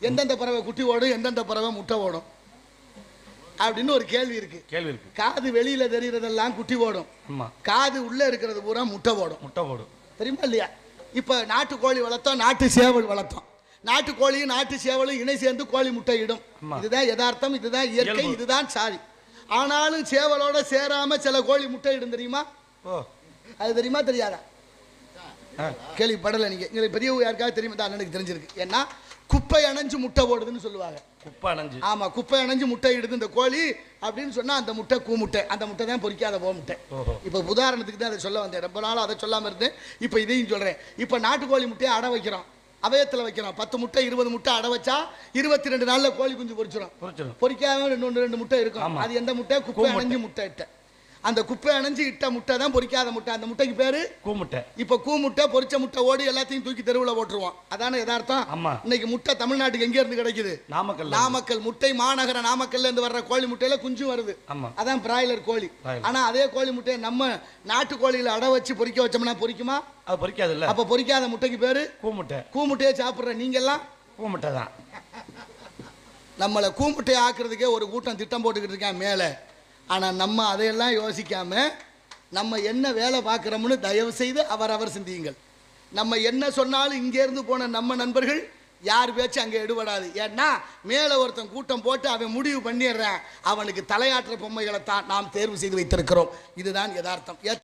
எந்தெந்த பறவை குட்டி ஓடும் எந்தெந்த பறவை முட்டை ஓடும்? அப்படின்னு ஒரு கேள்வி இருக்கு. கேள்வி இருக்கு. காது வெளியில தெரிகிறதெல்லாம் குட்டி ஓடும். காது உள்ள இருக்கிறது பூரா முட்டை ஓடும். முட்டை போடும் தெரியுமா இல்லையா? இப்போ நாட்டுக்கோழி வளர்த்தோம் நாட்டு சேவல் வளர்த்தோம். நாட்டுக்கோழியும் நாட்டு சேவலும் இணை சேர்ந்து கோழி முட்டை இடும். இதுதான் யதார்த்தம் இதுதான் இயற்கை. இதுதான் சாரி ஆனாலும் சேவலோட சேராம சில கோழி முட்டை இடும் தெரியுமா? அது தெரியுமா தெரியாதா? கேள்விப்படலை நீங்க. எங்களுக்கு பெரிய யாருக்காவது தெரியுமா? தான் அண்ணனுக்கு தெரிஞ்சிருக்கு. ஏன்னா குப்பை அணைஞ்சு முட்டை போடுதுன்னு சொல்லுவாங்க. குப்பை அணைஞ்சு. ஆமா குப்பை அணைஞ்சு முட்டை இடுது இந்த கோழி அப்படின்னு சொன்னா அந்த முட்டை கூ முட்டை. அந்த முட்டை தான் பொரிக்காத போ முட்டை. இப்போ உதாரணத்துக்கு தான் அதை சொல்ல வந்தேன். ரொம்ப நாளும் அதை சொல்லாம இருந்தேன். இப்போ இதையும் சொல்றேன். இப்போ நாட்டுக்கோழி முட்டையை அடை வைக்கிறோம். அவயத்தில் வைக்கிறோம். பத்து முட்டை இருபது முட்டை அடை வச்சா இருபத்தி ரெண்டு நாள்ல கோழி குஞ்சு புரிச்சிடும் பொரிக்காம ரெண்டு ரெண்டு முட்டை இருக்கும். அது எந்த முட்டை? குப்பை. அணைஞ்சு முட்டை அந்த குப்பை அணைஞ்சு இட்ட முட்டை தான் பொரிக்காத முட்டை. அந்த முட்டைக்கு பேரு? கூமுட்டை. இப்போ கூ முட்டை பொரிச்ச முட்டை ஓடி எல்லாத்தையும் தூக்கி தெருவில் போட்டுருவோம். அதானே யதார்த்தம்? ஆமா. இன்னைக்கு முட்டை தமிழ்நாட்டுக்கு எங்க இருந்து கிடைக்குது? நாமக்கல் நாமக்கல் முட்டை மாநகர நாமக்கல்ல இருந்து வர்ற கோழி முட்டையில குஞ்சு வருது. ஆமா. அதான் பிராய்லர் கோழி. ஆனா அதே கோழி முட்டையை நம்ம நாட்டு கோழியில அடை வச்சு பொரிக்க வச்சோம்னா பொரிக்குமா அது பொரிக்காது இல்ல அப்ப பொரிக்காத முட்டைக்கு பேரு? கூமுட்டை. கூ முட்டையை சாப்பிடுற நீங்க எல்லாம் கூமுட்டை தான். நம்மளை கூ முட்டையை ஆக்குறதுக்கே ஒரு கூட்டம் திட்டம் போட்டுக்கிட்டு இருக்கான் மேலே. ஆனால் நம்ம அதையெல்லாம் யோசிக்காம நம்ம என்ன வேலை பார்க்குறோம்னு தயவு செய்து அவரவர் சிந்தியுங்கள். நம்ம என்ன சொன்னாலும் இங்கேருந்து போன நம்ம நண்பர்கள் யார் பேச்சு அங்கே எடுபடாது. ஏன்னா மேலே ஒருத்தன் கூட்டம் போட்டு அவன் முடிவு பண்ணிடுறான். அவனுக்கு தலையாற்ற பொம்மைகளை தான் நாம் தேர்வு செய்து வைத்திருக்கிறோம். இதுதான் யதார்த்தம்.